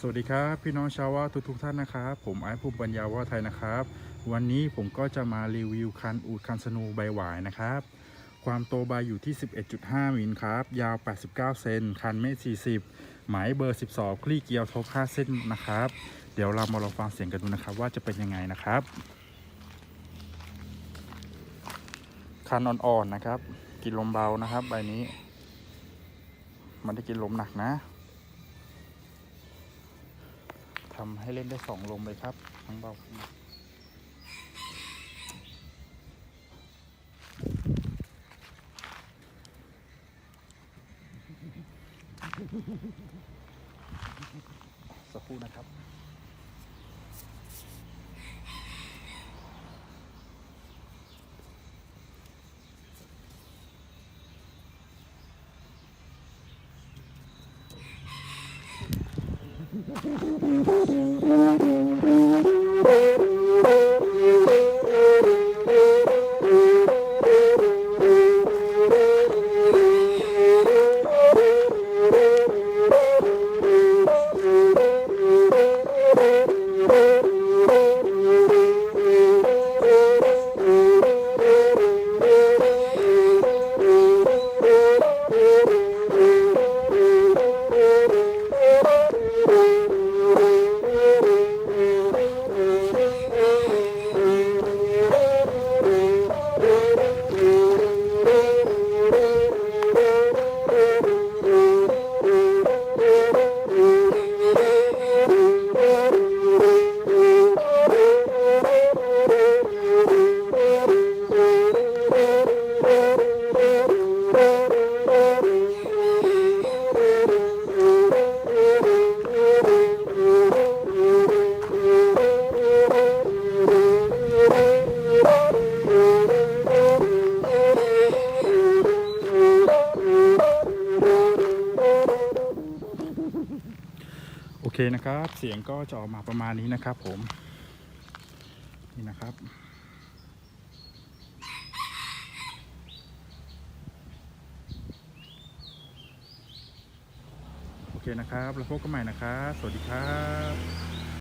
สวัสดีครับพี่น้องชาวว่าทุกทุกท่านนะครับผมไอซ์ภูมิปัญญาว่าไทยนะครับ วันนี้ผมก็จะมารีวิวคันอูดคันสนูใบหวายนะครับ ความโตใบอยู่ที่ 11.5มิลครับ ยาว 89 เซนคันเมตร40 หมายเบอร์ 12 คลี่เกียวทบ5เส้นนะครับ เดี๋ยวเรามาลองฟังเสียงกันดูนะครับ ว่าจะเป็นยังไงนะครับ คันอ่อนๆนะครับ กินลมเบานะครับ ใบนี้ มันได้กินลมหนักนะ ทำให้เล่นได้สองลมเลยครับ ทั้งเบาสักครู่นะครับ โอ เคนะครับ เสียงก็จะออกมาประมาณนี้นะครับผม นี่นะครับ โอเคนะครับ แล้วพบกันใหม่นะครับ สวัสดีครับ